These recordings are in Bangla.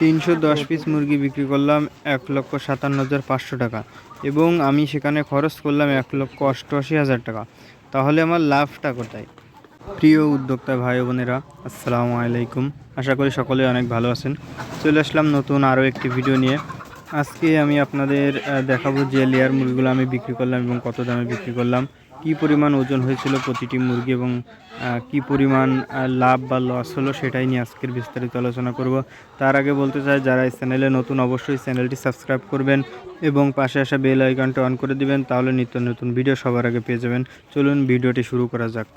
তিনশো দশ পিস মুরগি বিক্রি করলাম এক লক্ষ সাতান্ন হাজার পাঁচশো টাকা এবং আমি সেখানে খরচ করলাম এক লক্ষ অষ্টআশি হাজার টাকা। তাহলে আমার লাভটা কোথায়? প্রিয় উদ্যোক্তা ভাই বোনেরা আসসালামু আলাইকুম। আশা করি সকলে অনেক ভালো আছেন। চলে আসলাম নতুন আরও একটি ভিডিও নিয়ে। আজকে আমি আপনাদের দেখাবো যে লেয়ার মুরগিগুলো আমি বিক্রি করলাম এবং কত দামে বিক্রি করলাম। কি পরিমাণ ওজন হয়েছিল প্রতিটি মুরগি এবং কি পরিমাণ লাভ বা লস হলো সেটাই নিয়ে আজকের বিস্তারিত আলোচনা করব। তার আগে বলতে চাই, যারা এই চ্যানেলে নতুন অবশ্যই চ্যানেলটি সাবস্ক্রাইব করবেন এবং পাশে আসা বেল আইকনটা অন করে দিবেন, তাহলে নিত্য নতুন ভিডিও সবার আগে পেয়ে যাবেন। চলুন ভিডিওটি শুরু করা যাক।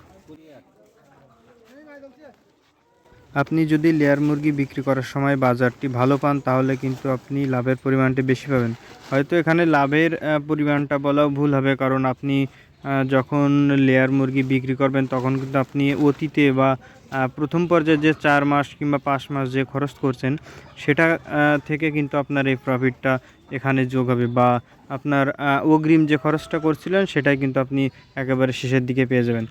আপনি যদি লেয়ার মুরগি বিক্রি করার সময় বাজারটি ভালো পান, তাহলে কিন্তু আপনি লাভের পরিমাণটি বেশি পাবেন। হয়তো এখানে লাভের পরিমাণটা বলাও ভুল হবে, কারণ আপনি যখন লেয়ার মুরগি বিক্রি করবেন, তখন কিন্তু আপনি অতীতে বা প্রথম পর্যায়ে যে চার মাস কিংবা পাঁচ মাস যে খরচ করছেন, সেটা থেকে কিন্তু আপনার এই প্রফিটটা এখানে যোগ হবে বা আপনার অগ্রিম যে খরচটা করছিলেন, সেটাই কিন্তু আপনি একেবারে শেষের দিকে পেয়ে যাবেন।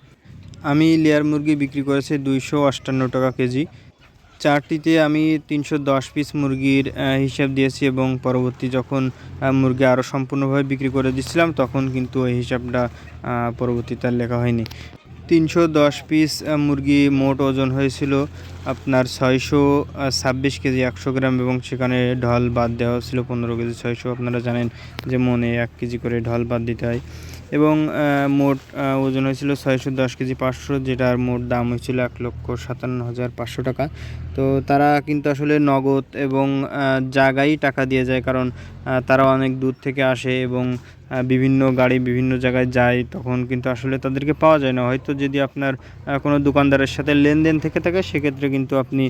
আমি লেয়ার মুরগি বিক্রি করেছি দুইশো আটান্ন টাকা কেজি। চারটিতে আমি তিনশো দশ পিস মুরগির হিসাব দিয়েছি এবং পরবর্তী যখন মুরগি আরও সম্পূর্ণভাবে বিক্রি করে দিচ্ছিলাম তখন কিন্তু ওই হিসাবটা পরবর্তীতে আর লেখা হয়নি। তিনশো দশ পিস মুরগি মোট ওজন হয়েছিল আপনার ছয়শো ছাব্বিশ কেজি একশো গ্রাম এবং সেখানে ঢল বাদ দেওয়া ছিল পনেরো কেজি ছয়শো। আপনারা জানেন যে মনে এক কেজি করে ঢল বাদ দিতে হয়। এবং মোট ওজন হয়েছিল ছয়শো দশ কেজি পাঁচশো, যেটার মোট দাম হয়েছিল এক লক্ষ সাতান্ন হাজার পাঁচশো টাকা। তো তারা কিন্তু আসলে নগদ এবং জায়গায় টাকা দিয়ে যায় কারণ তারা অনেক দূর থেকে আসে এবং বিভিন্ন গাড়ি বিভিন্ন জায়গায় যায়, তখন কিন্তু আসলে তাদেরকে পাওয়া যায় না। হয়তো যদি আপনার কোনো দোকানদারের সাথে লেনদেন থেকে থাকে, সেক্ষেত্রে কিন্তু আপনি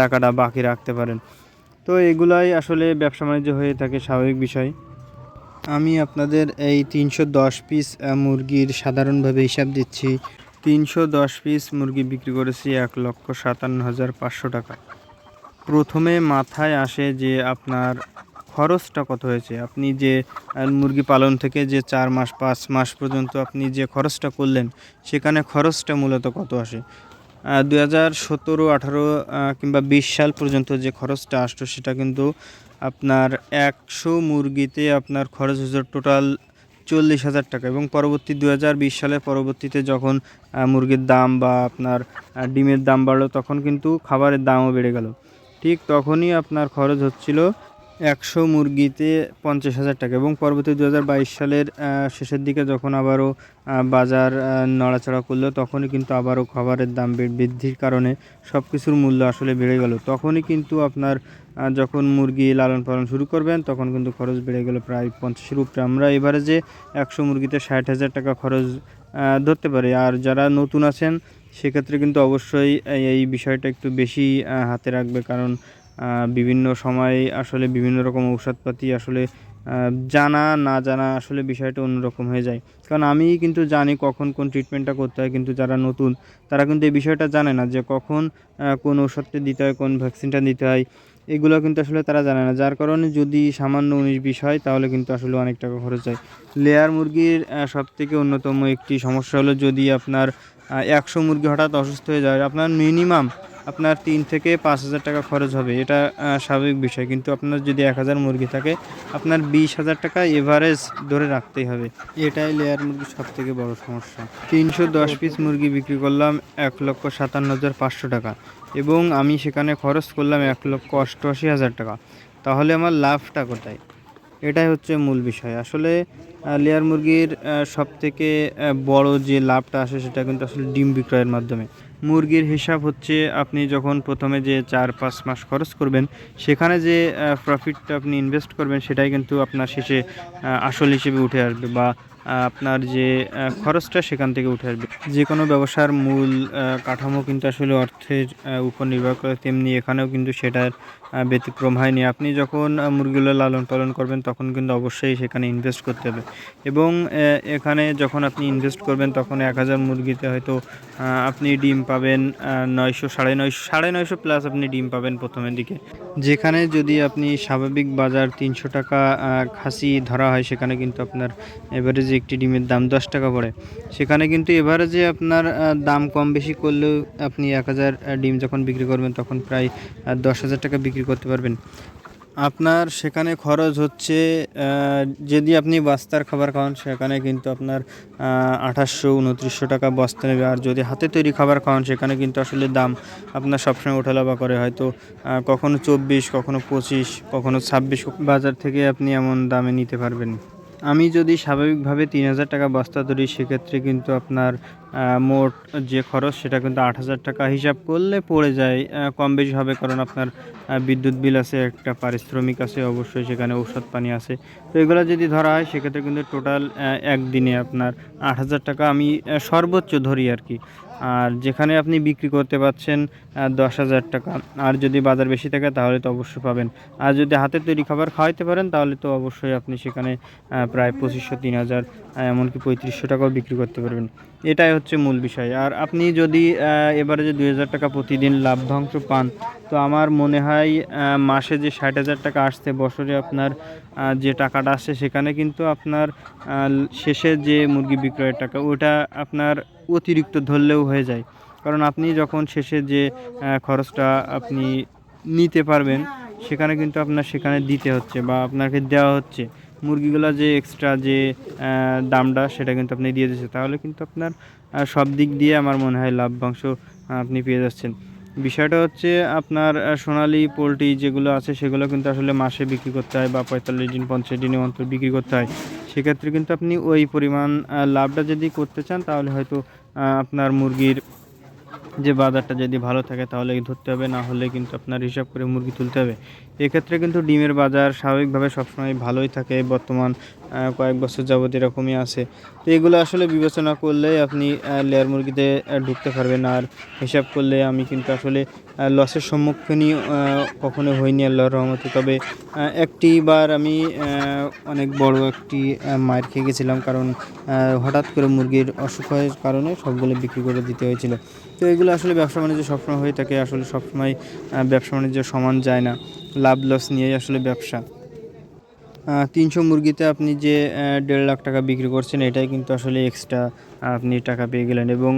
টাকাটা বাকি রাখতে পারেন। তো এগুলাই আসলে ব্যবসা বাণিজ্য হয়ে থাকে স্বাভাবিক বিষয়। আমি আপনাদের এই তিনশো দশ পিস মুরগির সাধারণভাবে হিসাব দিচ্ছি। তিনশো দশ পিস মুরগি বিক্রি করেছি এক লক্ষ সাতান্ন হাজার পাঁচশো টাকা। প্রথমে মাথায় আসে যে আপনার খরচটা কত হয়েছে। আপনি যে মুরগি পালন থেকে যে চার মাস, পাঁচ মাস পর্যন্ত আপনি যে খরচটা করলেন, সেখানে খরচটা মূলত কত আসে? দু হাজার সতেরো আঠারো কিংবা বিশ সাল পর্যন্ত যে খরচটা আসতো, সেটা কিন্তু আপনার একশো মুরগিতে আপনার খরচ হয়েছে টোটাল চল্লিশ হাজার টাকা এবং পরবর্তী দু বিশ সালে পরবর্তীতে যখন মুরগির দাম বা আপনার ডিমের দাম বাড়লো তখন কিন্তু খাবারের দামও বেড়ে গেল। ঠিক তখনই আপনার খরচ হচ্ছিল একশো মুরগিতে পঞ্চাশ হাজার টাকা এবং পরবর্তী দু হাজার বাইশ সালের শেষের দিকে যখন আবারও বাজার নড়াচড়া করল, তখনই কিন্তু আবারও খাবারের দাম বৃদ্ধির কারণে সব কিছুর মূল্য আসলে বেড়ে গেল। তখনই কিন্তু আপনার যখন মুরগি লালন পালন শুরু করবেন, তখন কিন্তু খরচ বেড়ে গেল প্রায় পঞ্চাশের উপরে। আমরা এবারে যে একশো মুরগিতে ষাট হাজার টাকা খরচ ধরতে পারি। আর যারা নতুন আছেন, সেক্ষেত্রে কিন্তু অবশ্যই এই- বিষয়টা একটু বেশি হাতে রাখবে। কারণ বিভিন্ন সময় আসলে বিভিন্ন রকম ঔষধপাতি আসলে জানা, না জানা আসলে বিষয়টা অন্যরকম হয়ে যায়। কারণ আমি কিন্তু জানি কখন কোন ট্রিটমেন্টটা করতে হয়, কিন্তু যারা নতুন, তারা কিন্তু এই বিষয়টা জানে না যে কখন কোন ওষুধটা দিতে হয়, কোন ভ্যাকসিনটা দিতে হয়, এগুলো কিন্তু আসলে তারা জানে না। যার কারণে যদি সামান্য উনিশ বিশ হয়, তাহলে কিন্তু আসলে অনেক টাকা খরচ হয়। লেয়ার মুরগির সব থেকে অন্যতম একটি সমস্যা হলো যদি আপনার একশো মুরগি হঠাৎ অসুস্থ হয়ে যায়, আপনার মিনিমাম আপনার তিন থেকে পাঁচ হাজার টাকা খরচ হবে, এটা স্বাভাবিক বিষয়। কিন্তু আপনার যদি এক হাজার মুরগি থাকে, আপনার বিশ হাজার টাকা এভারেজ ধরে রাখতেই হবে। এটাই লেয়ার মুরগির সব থেকে বড় সমস্যা। তিনশো দশ পিস মুরগি বিক্রি করলাম এক লক্ষ সাতান্ন হাজার পাঁচশো টাকা এবং আমি সেখানে খরচ করলাম এক লক্ষ অষ্টআশি হাজার টাকা। তাহলে আমার লাভটা কোথায়? এটাই হচ্ছে মূল বিষয়। আসলে লেয়ার মুরগির সব থেকে বড় যে লাভটা আসে সেটা কিন্তু আসলে ডিম বিক্রয়ের মাধ্যমে। মুরগির হিসাব হচ্ছে আপনি যখন প্রথমে যে চার পাঁচ মাস খরচ করবেন, সেখানে যে প্রফিটটা আপনি ইনভেস্ট করবেন, সেটাই কিন্তু আপনার শেষে আসল হিসেবে উঠে আসবে বা আপনার যে খরচটা সেখান থেকে উঠে আসবে। যে কোনো ব্যবসার মূল কাঠামো কিন্তু আসলে অর্থের উপর নির্ভর করে, তেমনি এখানেও কিন্তু সেটার ব্যতিক্রম হয়নি। আপনি যখন মুরগিগুলো লালন পালন করবেন, তখন কিন্তু অবশ্যই সেখানে ইনভেস্ট করতে হবে। এবং এখানে যখন আপনি ইনভেস্ট করবেন, তখন এক হাজার মুরগিতে হয়তো আপনি ডিম পাবেন নয়শো, সাড়ে নয়শো সাড়ে নয়শো প্লাস আপনি ডিম পাবেন প্রথমের দিকে। যেখানে যদি আপনি স্বাভাবিক বাজার তিনশো টাকা খাসি ধরা হয়, সেখানে কিন্তু আপনার এভারেজে একটি ডিমের দাম দশ টাকা পড়ে। সেখানে কিন্তু এভারেজে আপনার দাম কম বেশি করলেও আপনি এক হাজার ডিম যখন বিক্রি করবেন, তখন প্রায় দশ হাজার টাকা বিক্রি করতে পারবেন। আপনার সেখানে খরচ হচ্ছে যদি আপনি বস্তার খাবার খাওয়ান সেখানে কিন্তু আপনার আঠাশশো, উনত্রিশশো টাকা বস্তা নেবে। আর যদি হাতে তৈরি খাবার খাওয়ান সেখানে কিন্তু আসলে দাম আপনার সবসময় ওঠালাবা করে। হয়তো কখনো চব্বিশ, কখনো পঁচিশ, কখনো ছাব্বিশ, বাজার থেকে আপনি এমন দামে নিতে পারবেন। আমি যদি স্বাভাবিকভাবে তিন হাজার টাকা বস্তা ধরি সেক্ষেত্রে কিন্তু আপনার মোট যে খরচ সেটা কিন্তু আট হাজার টাকা হিসাব করলে পড়ে যায়। কম বেশি হবে কারণ আপনার বিদ্যুৎ বিল আছে, একটা পারিশ্রমিক আছে, অবশ্যই সেখানে ঔষধ পানি আছে। তো এগুলো যদি ধরা হয়, সেক্ষেত্রে কিন্তু টোটাল একদিনে আপনার আট হাজার টাকা আমি সর্বোচ্চ ধরি আর কি। আর যেখানে আপনি বিক্রি করতে পাচ্ছেন দশ হাজার টাকা। আর যদি বাজার বেশি থাকে, তাহলে তো অবশ্যই পাবেন। আর যদি হাতে তৈরি খাবার খাওয়াইতে পারেন, তাহলে তো অবশ্যই আপনি সেখানে প্রায় পঁচিশশো তিন হাজার এমনকি পঁয়ত্রিশশো টাকাও বিক্রি করতে পারবেন। এটাই হচ্ছে মূল বিষয়। আর আপনি যদি এবারে যে দুই হাজার টাকা প্রতিদিন লাভ্যাংশ পান, তো আমার মনে হয় মাসে যে ষাট হাজার টাকা আসছে, বছরে আপনার যে টাকাটা আসছে, সেখানে কিন্তু আপনার শেষে যে মুরগি বিক্রয়ের টাকা, ওটা আপনার অতিরিক্ত ধরলেও হয়ে যায়। কারণ আপনি যখন শেষে যে খরচটা আপনি নিতে পারবেন, সেখানে কিন্তু আপনার সেখানে দিতে হচ্ছে বা আপনাকে দেওয়া হচ্ছে। মুরগিগুলো যে এক্সট্রা যে দামটা সেটা কিন্তু আপনি দিয়ে দিচ্ছে তাহলে কিন্তু আপনার সব দিক দিয়ে আমার মনে হয় লাভ্যাংশ আহ, আপনি পেয়ে যাচ্ছেন। বিষয়টা হচ্ছে আপনার সোনালী পোলট্রি যেগুলো আছে সেগুলো কিন্তু আসলে মাসে বিক্রি করতে হয় বা পঁয়তাল্লিশ দিন পঞ্চাশ দিনের অন্তর বিক্রি করতে হয়। সেক্ষেত্রে কিন্তু আপনি ওই পরিমাণ লাভটা যদি করতে চান তাহলে হয়তো আপনার মুরগির যে বাজারটা যদি ভালো থাকে তাহলে ধরতে হবে, না হলে কিন্তু আপনার হিসাব করে মুরগি তুলতে হবে। এক্ষেত্রে কিন্তু ডিমের বাজার স্বাভাবিকভাবে সবসময় ভালোই থাকে, বর্তমান কয়েক বছর যাবত এরকমই আছে। তো এগুলো আসলে বিবেচনা করলে আপনি লেয়ার মুরগিতে ঢুকতে পারবেন। আর হিসাব করলে আমি কিন্তু আসলে লসের সম্মুখীনই কখনো হইনি আল্লাহর রহমতে। তবে একটি বার আমি অনেক বড় একটি মার খেয়ে গেছিলাম। কারণ হঠাৎ করে মুরগির অসুখ হওয়ার কারণে সবগুলো বিক্রি করে দিতে হয়েছিল। তো এগুলো আসলে ব্যবসা বাণিজ্য সবসময় হয়ে থাকে, আসলে সবসময় ব্যবসা বাণিজ্য সমান যায় না। লাভ লস নিয়েই আসলে ব্যবসা। তিনশো মুরগিতে আপনি যে দেড় লাখ টাকা বিক্রি করছেন, এটাই কিন্তু আসলে এক্সট্রা আপনি টাকা পেয়ে গেলেন। এবং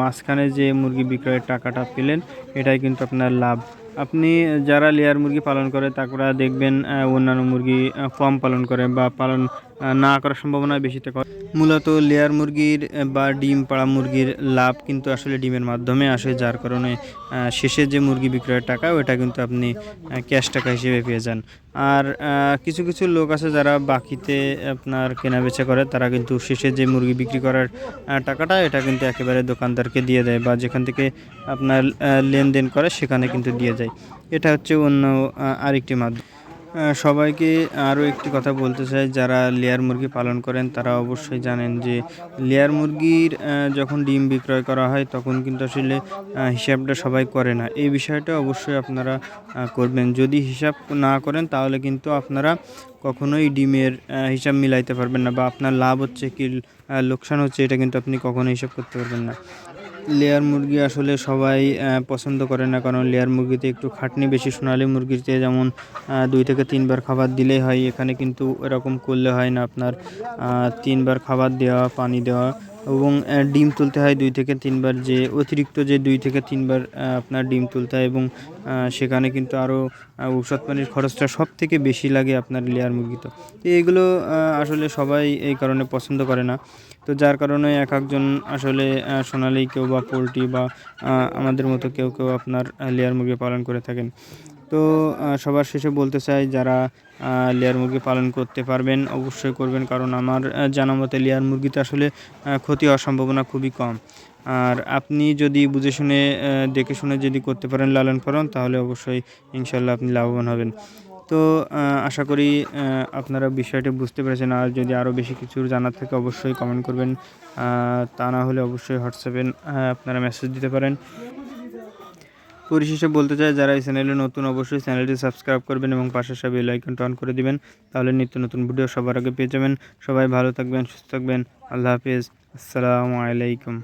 মাঝখানে যে মুরগি বিক্রয়ের টাকাটা পেলেন, এটাই কিন্তু আপনার লাভ। আপনি যারা লেয়ার মুরগি পালন করে, তারা দেখবেন অন্যান্য মুরগি কম পালন করে বা পালন না করার সম্ভাবনা বেশি থাকে মূলত লেয়ার মুরগির বা ডিম পাড়া মুরগির লাভ কিন্তু আসলে ডিমের মাধ্যমে আসে, যার কারণে শেষে যে মুরগি বিক্রয়ের টাকা, ওটা কিন্তু আপনি ক্যাশ টাকা হিসেবে পেয়ে যান। আর কিছু কিছু লোক আছে যারা বাকিতে আপনার কেনা বেচা করে, তারা কিন্তু শেষে যে মুরগি বিক্রি করার টাকাটা, এটা কিন্তু একেবারে দোকানদারকে দিয়ে দেয় বা যেখান থেকে আপনার লেনদেন করে, সেখানে কিন্তু দিয়ে যায়। এটা হচ্ছে অন্য আরেকটি মাধ্যম। সবাইকে আরও একটি কথা বলতে চাই। যারা লেয়ার মুরগি পালন করেন, তারা অবশ্যই জানেন যে লেয়ার মুরগির যখন ডিম বিক্রয় করা হয়, তখন কিন্তু আসলে হিসাবটা সবাই করে না। এই বিষয়টা অবশ্যই আপনারা করবেন। যদি হিসাব না করেন, তাহলে কিন্তু আপনারা কখনোই ডিমের হিসাব মিলাইতে পারবেন না বা আপনার লাভ হচ্ছে কি লোকসান হচ্ছে, এটা কিন্তু আপনি কখনো হিসাব করতে পারবেন না। লেয়ার মুরগি আসলে সবাই পছন্দ করে না। কারণ লেয়ার মুরগিতে একটু খাটনি বেশি। সোনালি মুরগিতে যেমন দুই থেকে তিনবার খাবার দিলেই হয়। এখানে কিন্তু এরকম করলে হয় না। আপনার তিনবার খাবার দেওয়া, পানি দেওয়া এবং ডিম তুলতে হয় দুই থেকে তিনবার, যে অতিরিক্ত যে দুই থেকে তিনবার আপনার ডিম তুলতে হয় এবং সেখানে কিন্তু আরও ঔষধ পানির খরচটা সব থেকে বেশি লাগে আপনার লেয়ার মুরগিতে তো। এইগুলো আসলে সবাই এই কারণে পছন্দ করে না। তো যার কারণে এক একজন আসলে সোনালি কেউ বা পোলট্রি বা আমাদের মতো কেউ কেউ আপনার লেয়ার মুরগি পালন করে থাকেন। তো সবার শেষে বলতে চাই, যারা লেয়ার মুরগি পালন করতে পারবেন, অবশ্যই করবেন। কারণ আমার জানা মতে লেয়ার মুরগিতে আসলে ক্ষতি হওয়ার সম্ভাবনা খুবই কম। আর আপনি যদি বুঝে শুনে দেখে শুনে যদি করতে পারেন লালন পালন, তাহলে অবশ্যই ইনশাল্লাহ আপনি লাভবান হবেন। তো আশা করি আপনারা বিষয়টি বুঝতে পেরেছেন। আর যদি আরও বেশি কিছু জানার থাকে, অবশ্যই কমেন্ট করবেন। তা না হলে অবশ্যই হোয়াটসঅ্যাপে আপনারা মেসেজ দিতে পারেন। পরিশেষে বলতে চাই, যারা এই চ্যানেলে নতুন অবশ্যই চ্যানেলটি সাবস্ক্রাইব করবেন এবং পাশে সব বেল আইকনটা করে দিবেন, তাহলে নিত্য নতুন ভিডিও সবার আগে পেয়ে যাবেন। সবাই ভালো থাকবেন, সুস্থ থাকবেন। আল্লাহ হাফিজ। আসসালামু আলাইকুম।